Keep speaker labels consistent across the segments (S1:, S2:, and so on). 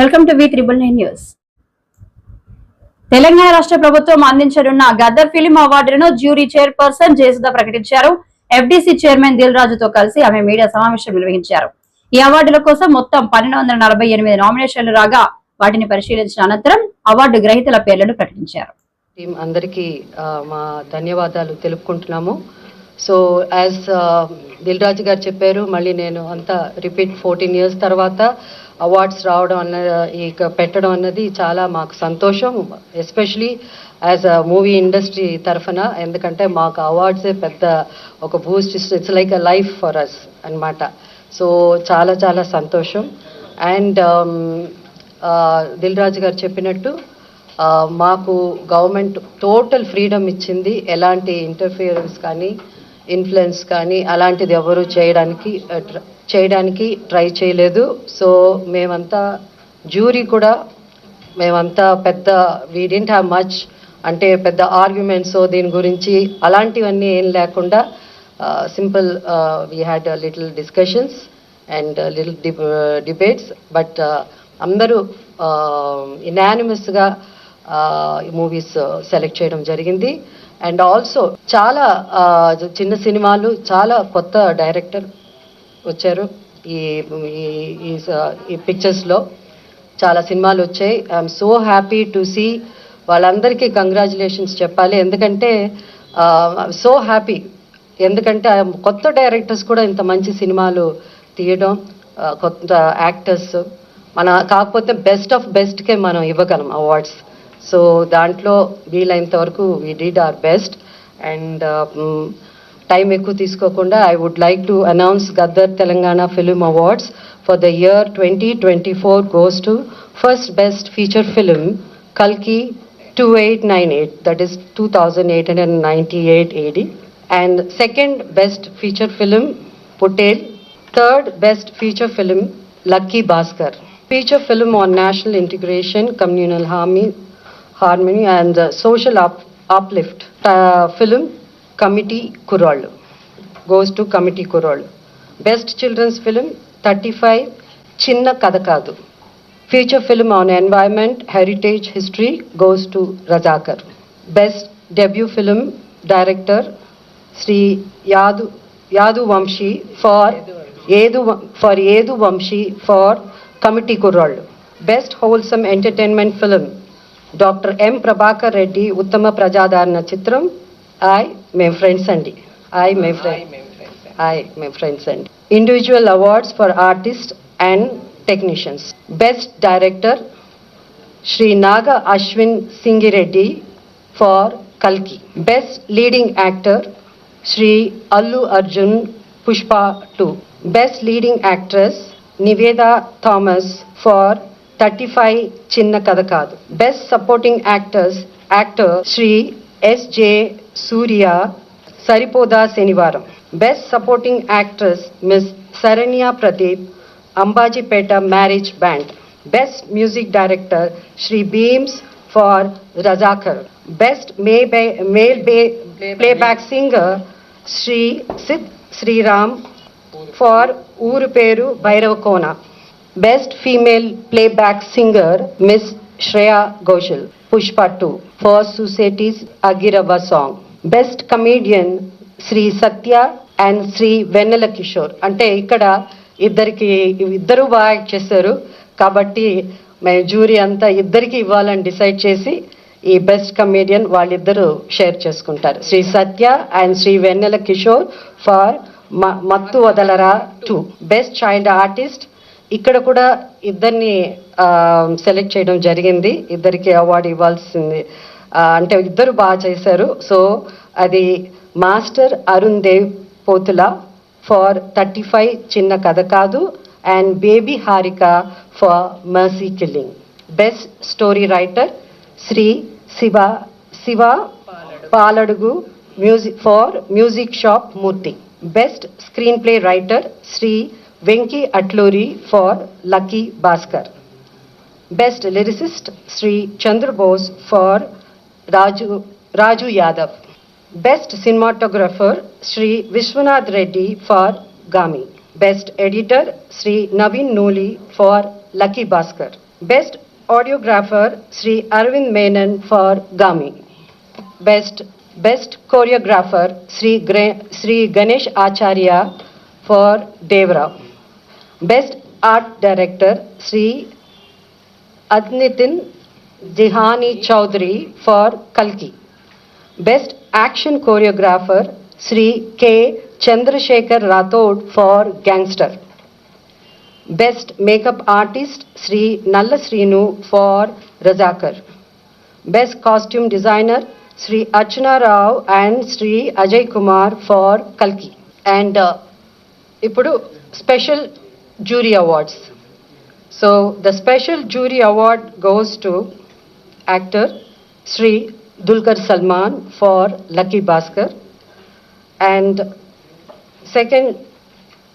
S1: Welcome to V triple nine news Telangana రాష్ట్ర ప్రభుత్వం అందించనున్న గద్దర్ ఫిలిం అవార్డులను జ్యూరీ చైర్పర్సన్ జయసుధ ప్రకటించారు. ఎఫ్డీసీ చైర్మన్ దిల్ రాజుతో కలిసి ఆమె మీడియా సమావేశం నిర్వహించారు. ఈ అవార్డుల కోసం మొత్తం పన్నెండు వందల నలభై ఎనిమిది నామినేషన్లు రాగా వాటిని పరిశీలించిన అనంతరం అవార్డు గ్రహీతల పేర్లను ప్రకటించారు.
S2: టీం అందరికీ మా ధన్యవాదాలు తెలుపుకుంటున్నాము. సో యాజ్ దిల్ రాజు గారు చెప్పారు మళ్ళీ నేను అంతా రిపీట్ ఫోర్టీన్ ఇయర్స్ తర్వాత అవార్డ్స్ రావడం అన్న ఈ పెట్టడం అన్నది చాలా మాకు సంతోషం especially as a movie industry తరఫున ఎందుకంటే మాకు అవార్డ్సే పెద్ద ఒక boost it's like a life for us అన్నమాట. సో చాలా చాలా సంతోషం. అండ్ um, దిల్ రాజు గారు చెప్పినట్టు మాకు గవర్నమెంట్ టోటల్ ఫ్రీడమ్ ఇచ్చింది ఎలాంటి ఇంటర్ఫియరెన్స్ కానీ ఇన్ఫ్లుయెన్స్ కానీ అలాంటిది ఎవరు చేయడానికి చేయడానికి ట్రై చేయలేదు. సో మేమంతా జ్యూరీ కూడా మేమంతా పెద్ద వీ డింట్ హ్యావ్ మచ్ అంటే పెద్ద ఆర్గ్యుమెంట్స్ దీని గురించి అలాంటివన్నీ ఏం లేకుండా simple we had little discussions and little debates but అందరూ ఇనానిమస్గా మూవీస్ సెలెక్ట్ చేయడం జరిగింది. అండ్ ఆల్సో చాలా చిన్న సినిమాలు చాలా కొత్త డైరెక్టర్ వచ్చారు. ఈ ఈ- ఈ పిక్చర్స్లో చాలా సినిమాలు వచ్చాయి. I'm so happy to see వాళ్ళందరికీ కంగ్రాచులేషన్స్ చెప్పాలి. ఎందుకంటే సో హ్యాపీ ఎందుకంటే కొత్త డైరెక్టర్స్ కూడా ఇంత మంచి సినిమాలు తీయడం కొత్త యాక్టర్స్ మన కాకపోతే బెస్ట్ ఆఫ్ బెస్ట్కే మనం ఇవ్వగలం అవార్డ్స్ సో దాంట్లో వీలైనంత వరకు we did our best and time ఎక్కువ తీసుకోకుండా I would like to announce Gaddar Telangana film awards for the year twenty twenty four goes to first best feature film కల్కి two eight nine eight that is two thousand eight hundred ninety eight AD and second best feature film Pottel third best feature film lucky Bhaskar feature film on national integration communal harmony harmony and uh, social up, uplift. Uh, film committee Kurrollu. Goes to committee Kurrollu. Best children's film thirty Chinna Katha Kaadu. Feature film on environment heritage history goes to Razakar best debut film director Shri Yadu Yadu Vamshi for Yadu for Yadu Vamshi for committee Kurrollu. Best wholesome entertainment film doctor M Prabhakar Reddy ఉత్తమ ప్రజాదరణ చిత్రం. ఐ మేము friends అండి I may friend I may friends అండి individual awards for artist and technicians best director Shri Naga Ashwin Singireddy for కల్కి best leading actor Shri Allu Arjun Pushpa two best leading actress Nivetha Thomas for thirty five Chinna Katha Kaadu best supporting actors actor Shri S J Surya Saripodhaa Sanivaaram best supporting actress miss Sharanya Pradeep Ambajipeta marriage band best music director Shri Bheems for Razakar best May male playback singer Shri Sid Sriram for Ooru Peru Bhairavakona best female playback singer miss Shreya Ghoshal Pushpa two for societies అగిరవ song best comedian Shri Satya and Shri Vennela Kishore. అంటే ఇక్కడ ఇద్దరికి ఇద్దరు బాగా act చేశారు. కాబట్టి మేము jury అంతా ఇద్దరికి ఇవ్వాలని డిసైడ్ చేసి ఈ బెస్ట్ కమేడియన్ వాళ్ళిద్దరూ షేర్ చేసుకుంటారు. Shri Satya and Shri Vennela Kishore for Mathu Vadalara two. Best child artist. ఇక్కడ కూడా ఇద్దరిని సెలెక్ట్ చేయడం జరిగింది. ఇద్దరికి అవార్డు ఇవ్వాల్సింది అంటే ఇద్దరు బాగా చేశారు. సో అది master Arun Dev Pothula for thirty five Chinna Katha Kaadu and baby Harika for mercy killing. Best story writer Shri Shiva Shiva Paladugu music for music shop Murthy. Best screenplay writer Shri Venky Atluri for lucky Bhaskar. Best lyricist Shri Chandrabose for Raju Raju Yadav. Best cinematographer Shri Vishwanath Reddy for Gaami best editor Shri Naveen Nooli for lucky Bhaskar best audiographer Shri Aravind Menon for Gaami best best choreographer Shri Shri Ganesh Acharya for Devara best art director Shri अदनितिन Jihani Chaudhary for Kalki. Best Action Choreographer Sri K. Chandrasekhar Rathod for Gangster. Best Makeup Artist Sri Nalla Srinu for Razakar. Best Costume Designer Sri Archana Rao and Sri Ajay Kumar for Kalki. And uh, ఇప్పుడు special jury awards so the special jury award goes to actor Sri Dulkar Salman for Lucky Bhaskar. And second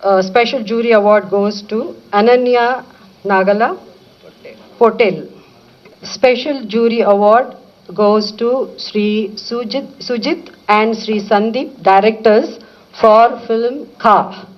S2: uh, special jury award goes to Ananya Nagala Potel. Special jury award goes to Sri Sujit, Sujit and Sri Sandeep, directors for film Kha.